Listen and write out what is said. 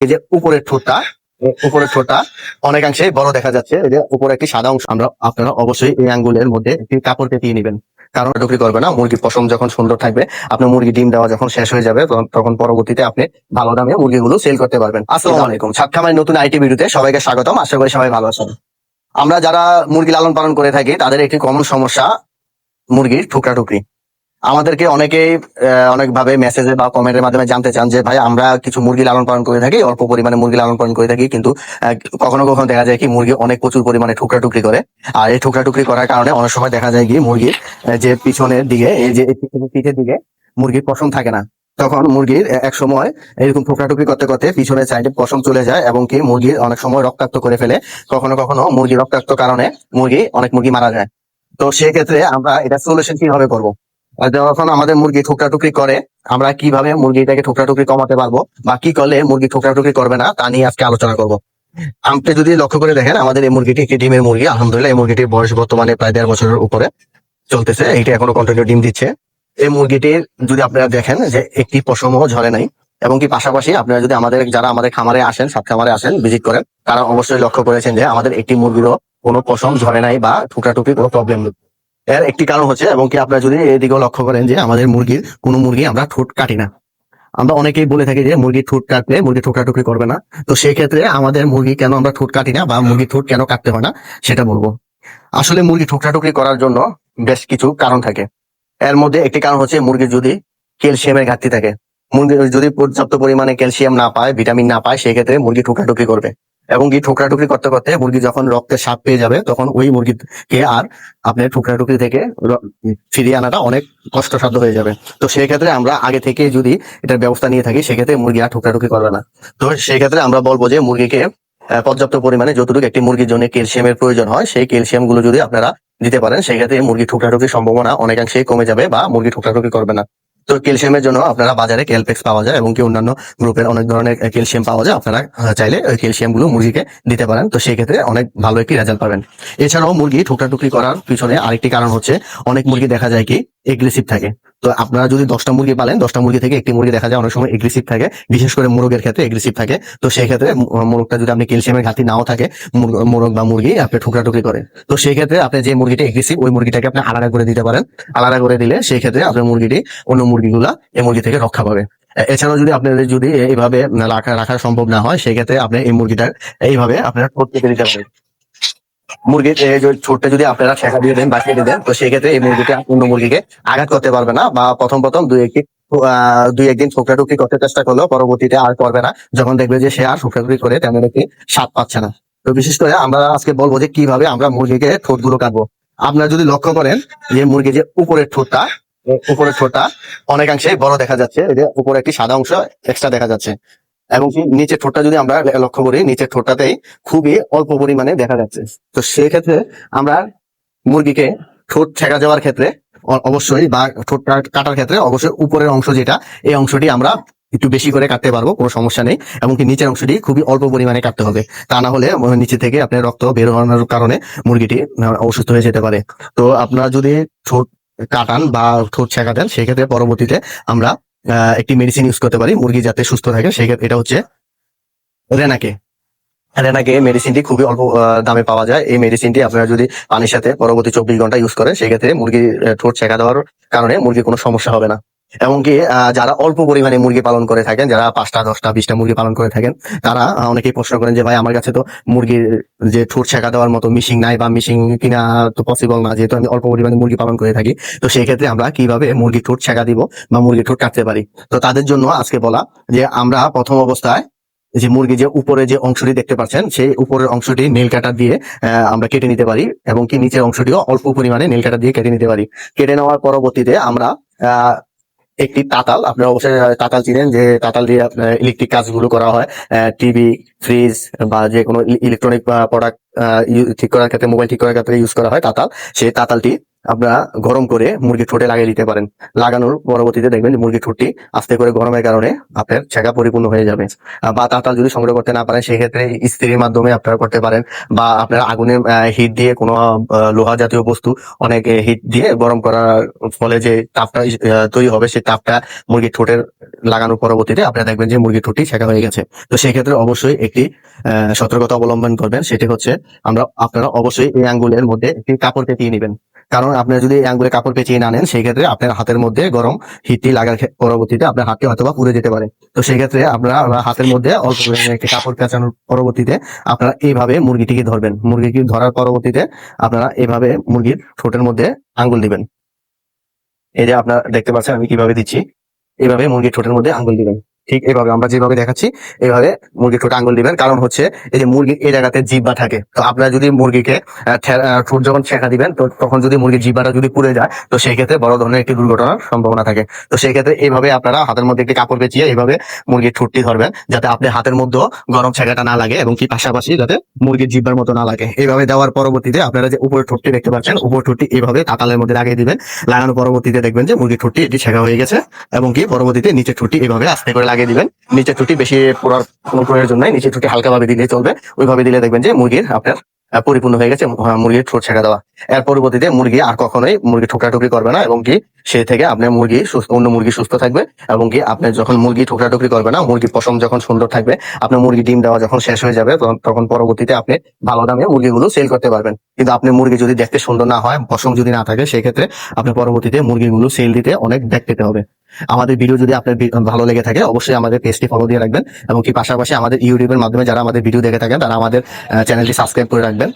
এই যে উপরের ঠোঁটটা উপরের ঠোঁটটা, অনেকাংশে বড় দেখা যাচ্ছে। এই যে উপরে একটি সাদা অংশ, আমরা, আপনারা অবশ্যই এই আঙ্গুলের মধ্যে একটি কাপড় পেতিয়ে নেবেন। কারণ ডুকরি করবে না, মুরগির পশম যখন সুন্দর থাকবে আপনার মুরগি ডিম দেওয়া যখন শেষ হয়ে যাবে, তখন- পরবর্তীতে আপনি ভালো দামে মুরগিগুলো সেল করতে পারবেন। আসসালামু আলাইকুম। সাত খামারের নতুন আইটি ভিডিওতে সবাইকে স্বাগতম। আশা করি সবাই ভালো আছেন। আমরা যারা মুরগি লালন পালন করে থাকি, তাদের একটি কমন সমস্যা, মুরগির টুকরা টুকরি আমাদেরকে অনেকেই অনেকভাবে মেসেজে বা কমেন্টের মাধ্যমে জানতে চান যে, ভাই, আমরা কিছু মুরগি লালন পালন করে থাকি, অল্প পরিমাণে মুরগি লালন পালন করে থাকি, কিন্তু কখনো কখনো দেখা যায় কি, মুরগি অনেক প্রচুর পরিমাণে ঠুকরা টুকরি করে। আর এই ঠুকরা টুকরি করার কারণে অনেক সময় দেখা যায় কি, মুরগির যে পিছনের দিকে, এই যে পিঠের দিকে মুরগির পশম থাকে না। তখন মুরগির এক সময় এরকম টুকরি করতে করতে পিছনের সাইডে পশম চলে যায় এবং কি, মুরগির অনেক সময় রক্তাক্ত করে ফেলে। কখনো কখনো মুরগি রক্তাক্ত কারণে মুরগি অনেক মুরগি মারা যায়। তো সেক্ষেত্রে আমরা এটা সলিউশন কীভাবে করব? যখন আমাদের মুরগি ঠোকরা টুকরি করে, আমরা কীভাবে মুরগিটাকে ঠোকরা টুকরি কমাতে পারব বা কি করলে মুরগি ঠোকরা টুকরি করবে না, তা নিয়ে আজকে আলোচনা করব। আপনি যদি লক্ষ্য করে দেখেন, আমাদের এই মুরগিটি একটি ডিমের মুরগি। আলহামদুলিল্লাহ, এই মুরগিটির বয়স বর্তমানে প্রায় দেড় বছরের উপরে চলতেছে। এইটা এখনও কন্টিনিউ ডিম দিচ্ছে। এই মুরগিটির যদি আপনারা দেখেন যে একটি পশমও ঝরে নাই, এবং কি পাশাপাশি আপনারা যদি আমাদের, যারা আমাদের খামারে আসেন সাত খামারে আসেন ভিজিট করেন, তারা অবশ্যই লক্ষ্য করেছেন যে আমাদের একটি মুরগিরও কোনো পশম ঝরে নাই বা টুকরাটুকরি কোনো প্রবলেম নেই। এর একটি কারণ হচ্ছে, এবং কি আপনারা যদি এদিকেও লক্ষ্য করেন যে আমাদের মুরগির কোনো মুরগি আমরা ঠোঁট কাটি না। আমরা অনেকেই বলে থাকি যে মুরগির ঠোঁট কাটলে মুরগি ঠোকরাটুকরি করবে না। তো সেই ক্ষেত্রে আমাদের মুরগি কেন আমরা ঠোঁট কাটি না, বা মুরগির ঠোঁট কেন কাটতে হয় না, সেটা বলব। আসলে মুরগি ঠোকরাটুকরি করার জন্য বেশ কিছু কারণ থাকে। এর মধ্যে একটি কারণ হচ্ছে মুরগির যদি ক্যালসিয়ামের ঘাটতি থাকে। মুরগি যদি পর্যাপ্ত পরিমাণে ক্যালসিয়াম না পায়, ভিটামিন না পায়, সেই ক্ষেত্রে মুরগি ঠোকরাটুকরি করবে। এবং কি ঠোকরাটুকরি করতে করতে মুরগি যখন রক্তের স্বাদ পেয়ে যাবে, তখন ওই মুরগিকে আর আপনার ঠোকরাটুকরি থেকে ফিরিয়ে আনাটা অনেক কষ্টসাধ্য হয়ে যাবে। তো সেই ক্ষেত্রে আমরা আগে থেকে যদি এটার ব্যবস্থা নিয়ে থাকি, সেক্ষেত্রে মুরগি আর ঠোকরাটুকরি করবে না। তো সেই ক্ষেত্রে আমরা বলব যে মুরগিকে পর্যাপ্ত পরিমাণে যতটুকু একটি মুরগির জন্য ক্যালসিয়ামের প্রয়োজন হয়, সেই ক্যালসিয়ামগুলো যদি আপনারা দিতে পারেন সেই ক্ষেত্রে মুরগি ঠোকরাটুকির সম্ভাবনা অনেকাংশেই কমে যাবে বা মুরগি ঠোকরাটুকি করবে না। তো ক্যালসিয়ামের জন্য আপনারা বাজারে ক্যালপেক্স পাওয়া যায় এবং কি অন্যান্য গ্রুপের অনেক ধরনের ক্যালসিয়াম পাওয়া যায়, আপনারা চাইলে ওই ক্যালসিয়ামগুলো মুরগিকে দিতে পারেন। তো সেই ক্ষেত্রে অনেক ভালো একটি রেজাল্ট পাবেন। এছাড়াও মুরগি ঠোকরাটুকরি করার পিছনে আরেকটি কারণ হচ্ছে, অনেক মুরগি দেখা যায় কি এগ্রেসিভ থাকে। তো আপনারা যদি দশটা মুরগি পালেন, দশটা মুরগি থেকে একটি মুরগি দেখা যায় অনেক সময় এগ্রেসিভ থাকে। বিশেষ করে মোরগের ক্ষেত্রে এগ্রেসিভ থাকে। তো সেই ক্ষেত্রে মোরগটা যদি আপনি ক্যালসিয়ামের ঘাটতি নাও থাকে, মোরগ বা মুরগি আপনি ঠুকরাটুকরি করে তো সেই ক্ষেত্রে আপনি যে মুরগিটা এগ্রেসিভ ওই মুরগিটাকে আপনি আলাদা করে দিতে পারেন। আলাদা করে দিলে সেই ক্ষেত্রে আপনার মুরগিটি অন্য মুরগিগুলা এই মুরগি থেকে রক্ষা পাবে। এছাড়াও যদি আপনাদের যদি এইভাবে রাখা রাখা সম্ভব না হয়, সেক্ষেত্রে আপনি এই মুরগিটার এইভাবে আপনারা কেটে দিতে পারেন। মুরগির ছোটটা যদি আপনারা ঠেকা দিয়ে দেন বা কেটে দেন, তো সেই ক্ষেত্রে এই মুরগিটা অন্য মুরগিকে আঘাত করতে পারবে না বা প্রথম প্রথম দুই একটি দুই একদিন ঠোকরাটুকি করতে চেষ্টা করলেও পরবর্তীতে আর করবে না। যখন দেখবে যে সে আর ঠোকরাটুকি করে তেমন একটি স্বাদ পাচ্ছে না। তো বিশেষ করে আমরা আজকে বলব যে কীভাবে আমরা মুরগিকে ঠোঁটগুলো কাটবো। আপনারা যদি লক্ষ্য করেন যে মুরগি যে উপরের ঠোঁটটা উপরের ঠোঁটটা অনেকাংশে বড় দেখা যাচ্ছে। এই যে উপরে একটি সাদা অংশ এক্সট্রা দেখা যাচ্ছে। এবং নিচের ঠোঁটটা যদি আমরা লক্ষ্য করি, নিচের ঠোঁটটাতে খুবই অল্প পরিমাণে দেখা যাচ্ছে। তো সেই ক্ষেত্রে আমরা মুরগিকে ঠোঁট ছেঁকা যাওয়ার ক্ষেত্রে অবশ্যই বা ঠোঁট কাটার ক্ষেত্রে অবশ্যই উপরের অংশ যেটা, এই অংশটি আমরা একটু বেশি করে কাটতে পারব, কোনো সমস্যা নেই। এবং কি নিচের অংশটি খুবই অল্প পরিমাণে কাটতে হবে। তা না হলে নিচে থেকে আপনার রক্ত বের হওয়ার কারণে মুরগিটি অসুস্থ হয়ে যেতে পারে। তো আপনারা যদি ঠোঁট কাটান বা ঠোঁট ছেঁকা দেন সেক্ষেত্রে পরবর্তীতে আমরা একটি মেডিসিন ইউজ করতে পারি, মুরগি যাতে সুস্থ থাকে সেক্ষেত্রে এটা হচ্ছে রেনাকে রেনাকে মেডিসিনটি খুবই অল্প দামে পাওয়া যায়। এই মেডিসিনটি আপনারা যদি পানির সাথে পরবর্তী চব্বিশ ঘণ্টা ইউজ করেন সেক্ষেত্রে মুরগির ঠোঁট ছেঁকা দেওয়ার কারণে মুরগির কোনো সমস্যা হবে না। এমনকি যারা অল্প পরিমাণে মুরগি পালন করে থাকেন, যারা পাঁচটা, দশটা, বিশটা মুরগি পালন করে থাকেন, তারা অনেকেই প্রশ্ন করেন যে, ভাই, আমার কাছে তো মুরগির যে ঠোঁট ছেঁকা দেওয়ার মতো মিশিং নাই বা মিশিং কিনা তো পসিবল না, যেহেতু আমি অল্প পরিমাণে মুরগি পালন করে থাকি। তো সেই ক্ষেত্রে আমরা কীভাবে মুরগির ঠোঁট ছেঁকা দিব বা মুরগির ঠোঁট কাটতে পারি? তো তাদের জন্য আজকে বলা যে, আমরা প্রথম অবস্থায় যে মুরগি যে উপরে যে অংশটি দেখতে পাচ্ছেন, সেই উপরের অংশটি নীল কাটার দিয়ে আমরা কেটে নিতে পারি এবং কি নিচের অংশটিও অল্প পরিমাণে নীল কাটার দিয়ে কেটে নিতে পারি। কেটে নেওয়ার পরবর্তীতে আমরা একটি তাতাল আপনারা অবশ্যই তাতাল চিনেন যে তাতাল দিয়ে আপনার ইলেকট্রিক কাজগুলো করা হয়। টিভি ফ্রিজ বা যে কোনো ইলেকট্রনিক প্রোডাক্ট ঠিক করার ক্ষেত্রে মোবাইল ঠিক করার ক্ষেত্রে ইউজ করা হয় তাতাল। সেই তাতালটি আপনারা গরম করে মুরগির ঠোঁটে লাগিয়ে দিতে পারেন। লাগানোর পরবর্তীতে দেখবেন মুরগির ঠোঁটটি আস্তে করে গরমের কারণে আপনার ছেঁকা পরিপূর্ণ হয়ে যাবে। বা তাতাল যদি সংগ্রহ করতে না পারেন, সেক্ষেত্রে ইস্ত্রির মাধ্যমে আপনারা করতে পারেন। বা আপনারা আগুনের হিট দিয়ে কোনো লোহা জাতীয় বস্তু অনেক হিট দিয়ে গরম করার ফলে যে তাপটা তৈরি হবে সেই তাপটা মুরগির ঠোঁটের লাগানোর পরবর্তীতে আপনারা দেখবেন যে মুরগির ঠোঁটটি ছেঁকা হয়ে গেছে। তো সেই ক্ষেত্রে অবশ্যই একটি সতর্কতা অবলম্বন করবেন। সেটি হচ্ছে, আমরা, আপনারা অবশ্যই এই আঙ্গুলের মধ্যে একটি কাপড় পেঁচিয়ে নেবেন। কারণ আপনারা যদি এই আঙ্গুলে কাপড় পেঁচিয়ে না নেন সেই ক্ষেত্রে আপনার হাতের মধ্যে গরম হিটটি লাগার পরবর্তীতে আপনার হাতটি হয়তোবা পুড়ে যেতে পারে। তো সেই ক্ষেত্রে আপনারা হাতের মধ্যে অল্প একটি কাপড় পেঁচানোর পরবর্তীতে আপনারা এইভাবে মুরগিটিকে ধরবেন। মুরগিকে ধরার পরবর্তীতে আপনারা এভাবে মুরগির ঠোঁটের মধ্যে আঙ্গুল দিবেন। এই যে আপনারা দেখতে পাচ্ছেন আমি কীভাবে দিচ্ছি। এইভাবে মুরগির ঠোঁটের মধ্যে আঙ্গুল দিবেন। ঠিক এইভাবে আমরা যেভাবে দেখাচ্ছি এইভাবে মুরগির ঠোঁটে আঙ্গুল দিবেন। কারণ হচ্ছে এই যে মুরগির এই জায়গাতে জিব্বা থাকে। তো আপনারা যদি মুরগিকে ঠোঁট যখন ছেঁকা দিবেন, তো তখন যদি মুরগির জিব্বাটা যদি পুড়ে যায়, তো সেই ক্ষেত্রে বড় ধরনের একটি দুর্ঘটনার সম্ভাবনা থাকে। তো সেই ক্ষেত্রে এইভাবে আপনারা হাতের মধ্যে একটি কাপড় পেঁচিয়ে এইভাবে মুরগির ঠোঁটটি ধরবেন, যাতে আপনি হাতের মধ্যেও গরম ছেঁকাটা না লাগে এবং কি পাশাপাশি যাতে মুরগির জিব্বার মতো না লাগে। এইভাবে দেওয়ার পরবর্তীতে আপনারা যে উপরের ঠোঁটটি দেখতে পাচ্ছেন উপর ঠোঁটটি এইভাবে তাতালের মধ্যে লাগিয়ে দিবেন। লাগানোর পরবর্তীতে দেখবেন যে মুরগির ঠোঁটটি এটি ছেঁকা হয়ে গেছে এবং কি পরবর্তীতে নিচের ঠোঁটটি এইভাবে আস্তে করে লাগিয়ে দিবেন। নিচের ঠোঁটটি বেশি পড়ার কোনো প্রয়োজন নাই। নিচের ঠোঁটটি হালকা ভাবে দিলে চলবে। ওইভাবে দিলে দেখবেন যে মুরগির আপনার পরিপূর্ণ হয়ে গেছে মুরগির ঠোঁট ছেঁকা দেওয়া। এর পরবর্তীতে মুরগি আর কখনোই মুরগি ঠোকরাটুকরি করবে না এবং কি সে থেকে আপনার মুরগি অন্য মুরগি সুস্থ থাকবে এবং কি আপনি যখন মুরগি ঠোকরাটুকরি করবে না মুরগি পশম যখন সুন্দর থাকবে আপনার মুরগি ডিম দেওয়া যখন শেষ হয়ে যাবে, তখন- পরবর্তীতে আপনি ভালো দামে মুরগিগুলো সেল করতে পারবেন। কিন্তু আপনি মুরগি যদি দেখতে সুন্দর না হয়, পশম যদি না থাকে সেক্ষেত্রে আপনি পরবর্তীতে মুরগিগুলো সেল দিতে অনেক ব্যাগ পেতে হবে। আমাদের ভিডিও যদি আপনার ভালো লেগে থাকে, অবশ্যই আমাদের পেজটি ফলো দিয়ে রাখবেন এবং কি পাশাপাশি আমাদের ইউটিউবের মাধ্যমে যারা আমাদের ভিডিও দেখে থাকেন, তারা আমাদের চ্যানেলটি সাবস্ক্রাইব করে রাখবেন।